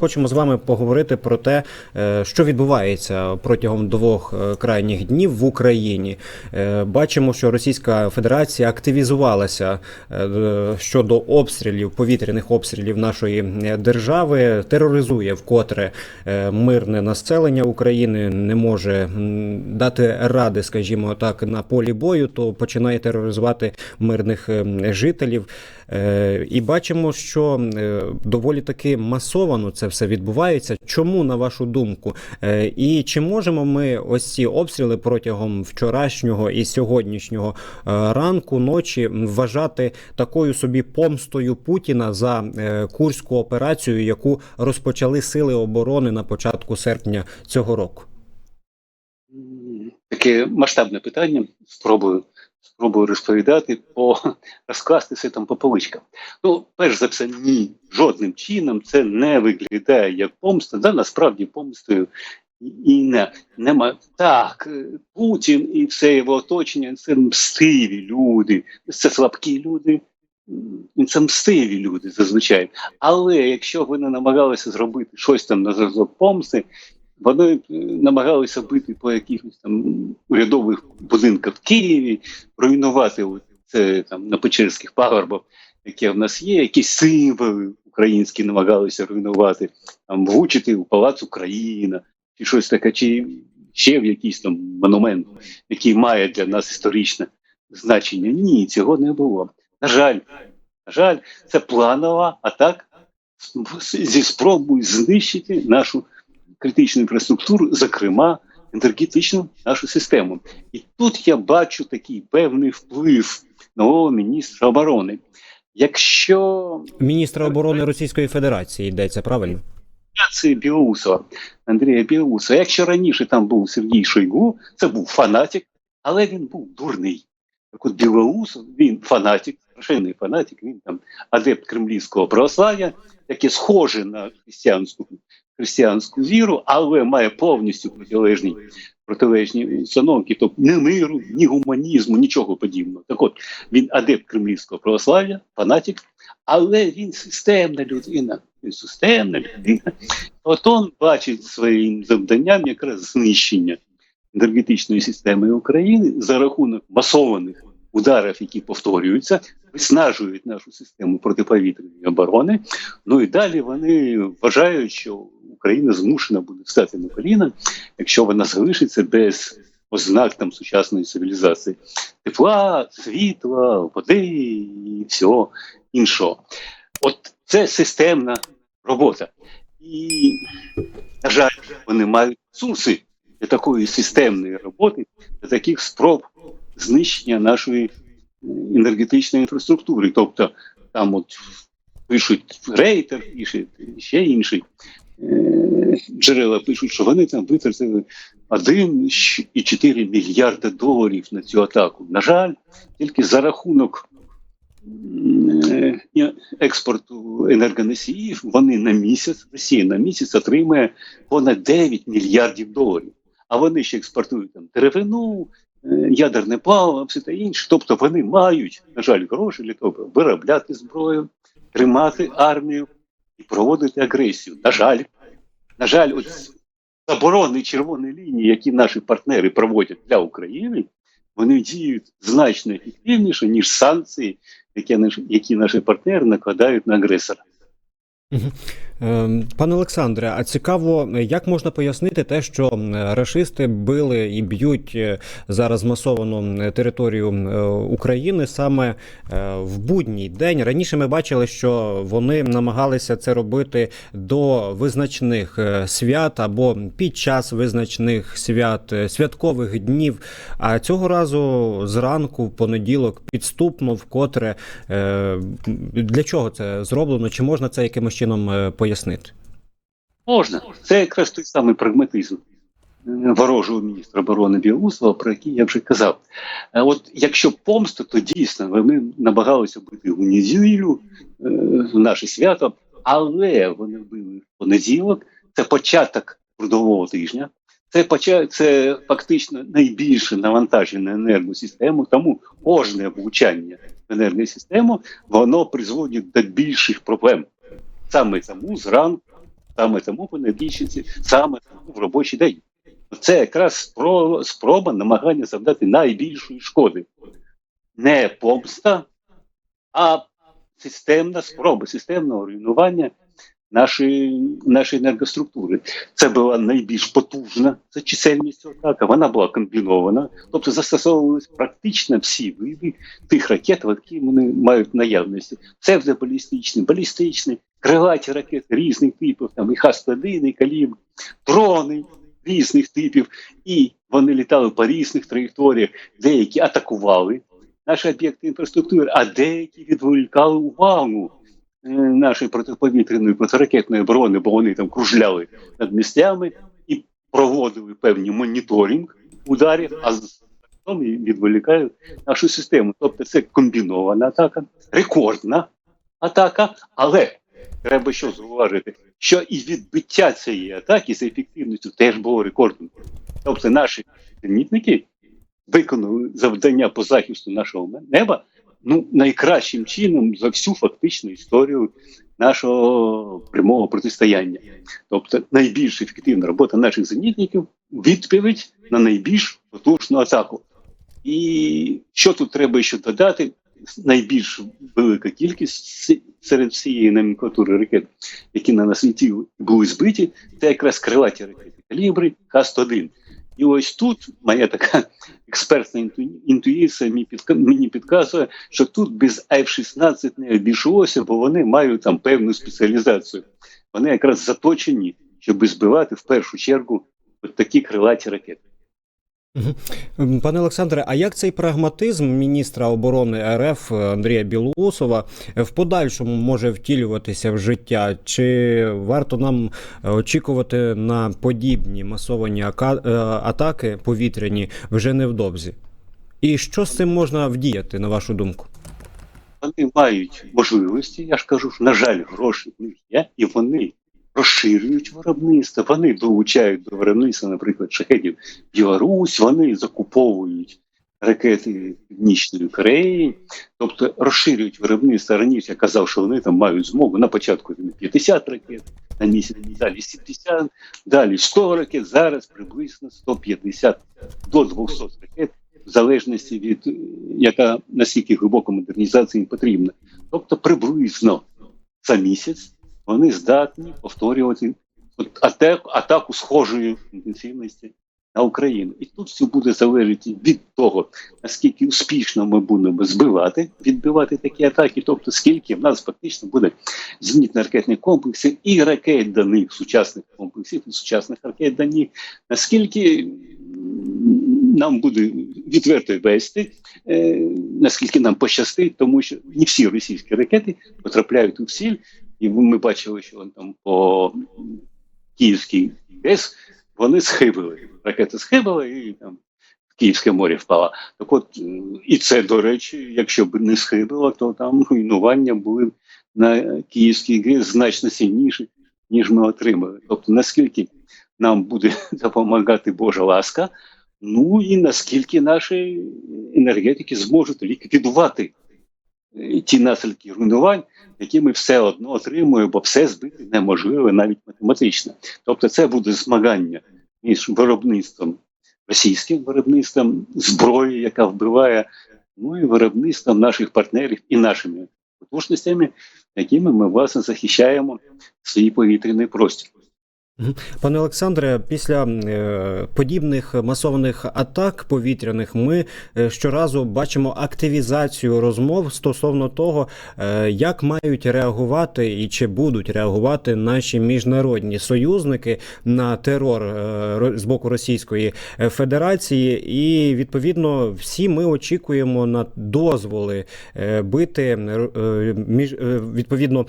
Хочемо з вами поговорити про те, е, що відбувається протягом двох е, крайніх днів в Україні. Е, Бачимо, що Російська Федерація активізувалася щодо обстрілів, повітряних обстрілів нашої держави, тероризує вкотре мирне населення України, не може дати ради, скажімо так, на полі бою, то починає тероризувати мирних жителів. І бачимо, що доволі таки масовано це все відбувається. Чому, на вашу думку? Е, І чи можемо ми ось ці обстріли протягом вчорашнього і сьогоднішнього е, ранку ночі вважати такою собі помстою Путіна за е, курську операцію, яку розпочали сили оборони на початку серпня цього року? Таке масштабне питання. Спробую спробую розповідати по розкласти все там по поличкам. Ну, перш за все, ні, жодним чином це не виглядає як помста. Да, насправді помстою і- не нема так. е, Путін і все його оточення це мстиві люди, це слабкі люди. Це мстиві люди зазвичай. Але якщо вони намагалися зробити щось там на зразок помсти, вони е, намагалися бити по якихось там урядових будинках в Києві, руйнувати це там на Печерських пагорбах, яке в нас є, якісь символи українські намагалися руйнувати, там влучити у палац Україна, чи щось таке, чи ще в якийсь там монумент, який має для нас історичне значення. Ні, цього не було. На жаль, на жаль, це планова атака зі спробою знищити нашу критичну інфраструктуру, зокрема енергетичну нашу систему. І тут я бачу такий певний вплив нового міністра оборони. Якщо Міністра оборони Російської Федерації йдеться правильно? це Білоусова, Андрія Білоусова, якщо раніше там був Сергій Шойгу, це був фанатик, але він був дурний. Так от Білоусов, він фанатик, страшенний фанатик, він там адепт кремлівського православ'я, яке схоже на християнську християнську віру, але має повністю протилежні протилежні установки, тобто ні миру, ні гуманізму, нічого подібного. Так от він адепт кремлівського православ'я, фанатик, але він системна людина. Він системна людина. От він бачить своїм завданням якраз знищення енергетичної системи України за рахунок масованих ударів, які повторюються, виснажують нашу систему протиповітряної оборони. Ну і далі вони вважають, що Україна змушена буде встати на коліна, якщо вона залишиться без ознак там сучасної цивілізації, тепла, світла, води і всього іншого. От це системна робота. І, на жаль, вони мають ресурси для такої системної роботи, для таких спроб знищення нашої е, енергетичної інфраструктури. Тобто там от пишуть рейтер, пише ще інший. е, Джерела пишуть, що вони там витратили 1,4 мільярда доларів на цю атаку. На жаль, тільки за рахунок е, експорту енергоносіїв вони на місяць, Росія на місяць отримує понад 9 мільярдів доларів. А вони ще експортують там деревину, ядерне паливо, все те інше. Тобто вони мають, на жаль, гроші для того, виробляти зброю, тримати армію і проводити агресію. На жаль, на жаль, от заборони червоної лінії, які наші партнери проводять для України, вони діють значно ефективніше, ніж санкції, які наші, які наші партнери накладають на агресора. Ем, Пане Олександре, а цікаво, як можна пояснити те, що рашисти били і б'ють е, зараз масовано територію е, України саме е, в будній день. Раніше ми бачили, що вони намагалися це робити до визначних свят або під час визначних свят, святкових днів. А цього разу зранку, в понеділок, підступно вкотре для чого це зроблено? Чи можна це якимось чином е, пояснити? Можна. Це якраз той самий прагматизм е, ворожого міністра оборони Білоусова, про який я вже казав. Е, От якщо помста, то дійсно вони намагалися бути у неділю, е, в наше свято, але вони били в понеділок. Це початок трудового тижня. Це поча... це фактично найбільше навантаження на енергосистему, тому кожне влучання в енергосистему воно призводить до більших проблем. Саме тому зранку саме тому в більшість, саме тому в робочий день. Це якраз спро- спроба намагання завдати найбільшої шкоди. Не помста, а системна спроба, системного руйнування нашої, нашої енергоструктури. Це була найбільш потужна за чисельністю атака. Вона була комбінована, тобто застосовувалися практично всі види тих ракет, які вони мають наявності. Псевдобалістичні, балістичні, балістичні, крилаті ракети різних типів, там і Х-101, і калібр, дрони різних типів, і вони літали по різних траєкторіях, деякі атакували наші об'єкти інфраструктури, а деякі відволікали увагу нашої протиповітряної протиракетної оборони, бо вони там кружляли над місцями і проводили певні моніторинг ударів, а з відволікають нашу систему. Тобто це комбінована атака, рекордна атака, але треба що зауважити, що і відбиття цієї атаки за ефективністю теж було рекордним. Тобто наші зенітники виконали завдання по захисту нашого неба ну, найкращим чином за всю фактичну історію нашого прямого протистояння. Тобто найбільш ефективна робота наших зенітників відповідь на найбільш потужну атаку. І що тут треба ще додати? Найбільш велика кількість серед всієї номенклатури ракет, які на нас летіли, були збиті, це якраз крилаті ракети калібри К-101. І ось тут моя така експертна інту- інтуїція мені підказує, що тут без F-16 не обійшлося, бо вони мають там певну спеціалізацію. Вони якраз заточені, щоб збивати в першу чергу от такі крилаті ракети. Пане Олександре, а як цей прагматизм міністра оборони РФ Андрія Білоусова в подальшому може втілюватися в життя? Чи варто нам е, очікувати на подібні масовані е, атаки повітряні вже невдовзі? І що з цим можна вдіяти, на вашу думку? Вони мають можливості, я ж кажу, що, на жаль, гроші є, і вони розширюють виробництво. Вони долучають до виробництва, наприклад, шахетів Білорусь, вони закуповують ракети Північної Кореї, тобто розширюють виробництво. Раніше я казав, що вони там мають змогу на початку 50 ракет, на місяць далі 70, далі 100 ракет, зараз приблизно 150 до 200 ракет в залежності від е, яка наскільки глибока модернізація їм потрібна. Тобто приблизно за місяць вони здатні повторювати атаку, схожої інтенсивності на Україну. І тут все буде залежати від того, наскільки успішно ми будемо збивати, відбивати такі атаки, тобто скільки в нас фактично буде зенітно-ракетних комплексів і ракет до них, сучасних комплексів, і сучасних ракет до них, наскільки нам буде відверто вести, е, наскільки нам пощастить, тому що не всі російські ракети потрапляють у ціль, і ми бачили, що там по Київській ГЕС вони схибили. Ракета схибила і там в Київське море впала. Так от, е, і це, до речі, якщо б не схибило, то там руйнування були на Київській ГЕС значно сильніші, ніж ми отримали. Тобто, наскільки нам буде допомагати Божа ласка, ну і наскільки наші енергетики зможуть ліквідувати ті наслідки руйнувань, які ми все одно отримуємо, бо все збити неможливо навіть математично. Тобто, це буде змагання між виробництвом російським виробництвом зброї, яка вбиває, ну і виробництвом наших партнерів і нашими потужностями, якими ми власне захищаємо свій повітряний простір. Пане Олександре, після е, подібних масованих атак повітряних ми е, щоразу бачимо активізацію розмов стосовно того, е, як мають реагувати і чи будуть реагувати наші міжнародні союзники на терор з боку Російської Федерації, і відповідно всі ми очікуємо на дозволи бити відповідно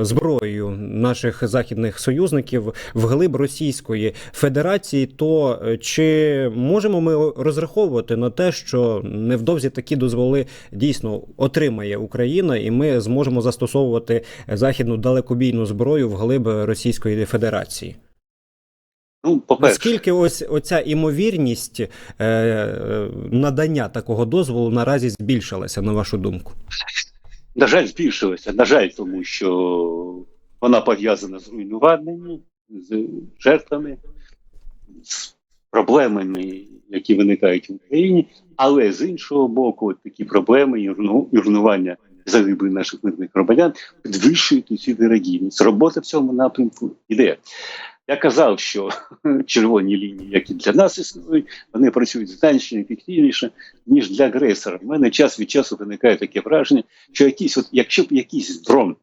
зброєю наших західних союзників вглиб Російської Федерації. То е, чи можемо ми розраховувати на те, що невдовзі такі дозволи дійсно отримає Україна, і ми зможемо застосовувати західну далекобійну зброю вглиб Російської Федерації? Ну, Наскільки ось оця імовірність е, е, надання такого дозволу наразі збільшилася, на вашу думку? на жаль, збільшилося. На жаль, тому що вона пов'язана з руйнуваннями, з жертвами, з проблемами, які виникають в Україні. Але з іншого боку, такі проблеми і загибелі наших мирних громадян підвищують цю вірогідність. Робота в цьому напрямку йде. Я казав, що червоні лінії, які для нас існують, вони працюють значно ефективніше, ніж для агресора. У мене час від часу виникає таке враження, що якийсь, от, якщо б якийсь дрон,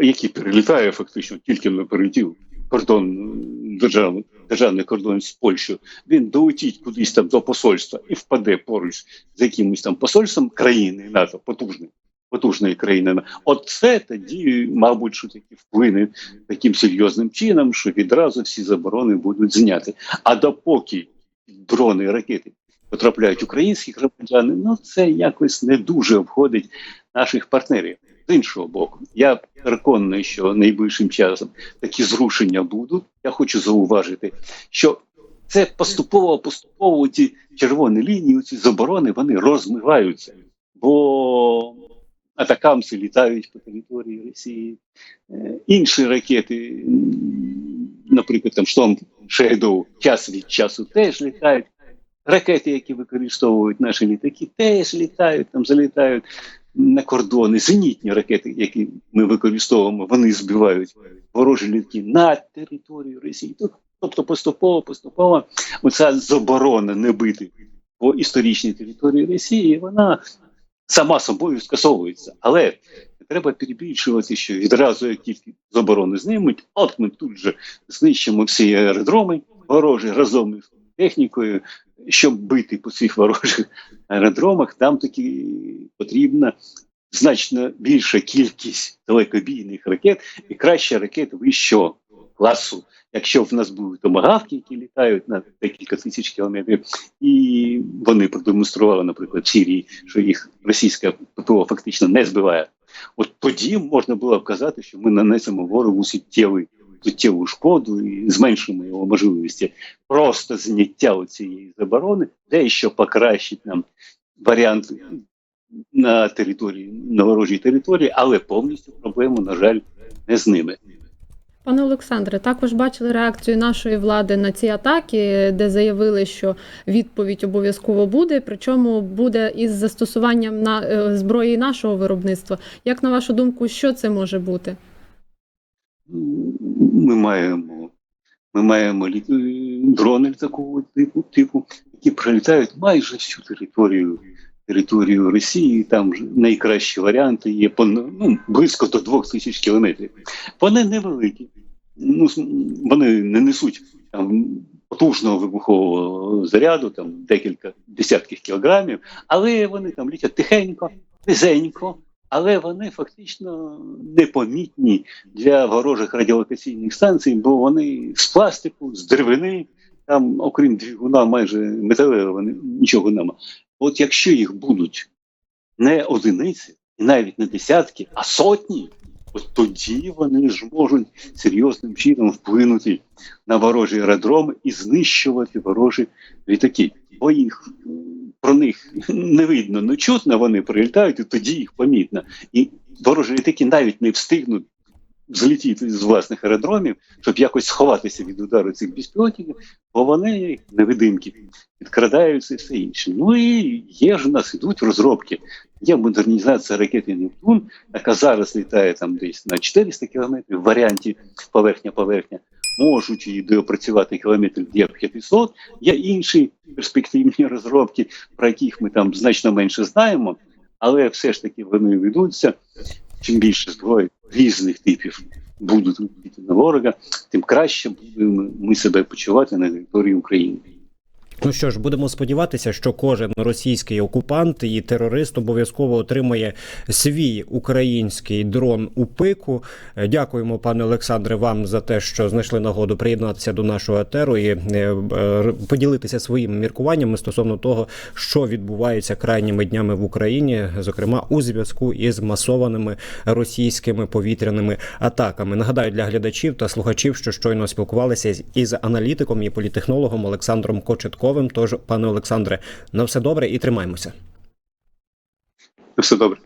який перелітає фактично, тільки не перелетів кордон державний, державний кордон з Польщею, він долетить кудись там до посольства і впаде поруч з якимось там посольством країни НАТО, потужної, потужної країни. От це тоді, мабуть, що таки вплине таким серйозним чином, що відразу всі заборони будуть зняті. А допоки дрони і ракети потрапляють українські громадяни, ну це якось не дуже обходить наших партнерів. З іншого боку, я переконаний, що найближчим часом такі зрушення будуть. Я хочу зауважити, що це поступово поступово ці червоні лінії, ці заборони, вони розмиваються, бо атакамси літають по території Росії. Е, Інші ракети, наприклад, там Штом Shadow, час від часу теж літають. Ракети, які використовують наші літаки, теж літають, там залітають на кордони. Зенітні ракети, які ми використовуємо, вони збивають ворожі літаки на територію Росії. Тобто поступово, поступово оця заборона не бити по історичній території Росії, вона сама собою скасовується. Але треба перебільшувати, що відразу, як тільки заборони знімуть, от ми тут же знищимо всі аеродроми ворожі разом із технікою, щоб бити по цих ворожих аеродромах, там таки потрібна значно більша кількість далекобійних ракет і краще ракет вищого класу. Якщо в нас будуть томагавки, які літають на декілька тисяч кілометрів, і вони продемонстрували, наприклад, в Сирії, що їх російська ППО фактично не збиває. От тоді можна було б казати, що ми нанесемо ворогу суттєвий суттєву шкоду і зменшимо його можливості. Просто зняття цієї заборони, де що покращить нам варіант на території, на ворожій території, але повністю проблему, на жаль, не з ними. Пане Олександре, також бачили реакцію нашої влади на ці атаки, де заявили, що відповідь обов'язково буде, причому буде із застосуванням на е, зброї нашого виробництва. Як на вашу думку, що це може бути? Ми маємо, ми маємо дрони такого типу, типу, які пролітають майже всю територію. Територію Росії, там найкращі варіанти є по ну, близько до двох тисяч кілометрів. Вони невеликі, ну вони не несуть там потужного вибухового заряду, там декілька десятків кілограмів, але вони там літять тихенько, низенько, але вони фактично непомітні для ворожих радіолокаційних станцій, бо вони з пластику, з деревини, там, окрім двигуна, майже металевого, нічого нема. От якщо їх будуть не одиниці, і навіть не десятки, а сотні, от тоді вони ж можуть серйозним чином вплинути на ворожі аеродроми і знищувати ворожі літаки. Бо їх про них не видно, не чутно, вони прилітають, і тоді їх помітно. І ворожі літаки навіть не встигнуть злетіти з власних аеродромів, щоб якось сховатися від удару цих безпілотників, бо вони невидимки підкрадаються і все інше. Ну і є ж у нас ідуть розробки. Є модернізація ракети Нептун, яка зараз літає там десь на 400 кілометрів в варіанті поверхня-поверхня. Можуть її доопрацювати кілометрів для 500. Є інші перспективні розробки, про яких ми там значно менше знаємо, але все ж таки вони ведуться. Чим більше зброї різних типів будуть на ворога, тим краще будемо ми себе почувати на території України. Ну що ж, будемо сподіватися, що кожен російський окупант і терорист обов'язково отримає свій український дрон у пику. Дякуємо, пане Олександре, вам за те, що знайшли нагоду приєднатися до нашого етеру і е, поділитися своїми міркуваннями стосовно того, що відбувається крайніми днями в Україні, зокрема у зв'язку із масованими російськими повітряними атаками. Нагадаю для глядачів та слухачів, що щойно спілкувалися із аналітиком і політехнологом Олександром Кочетковим. Тож, пане Олександре, на все добре і тримаймося. Все добре.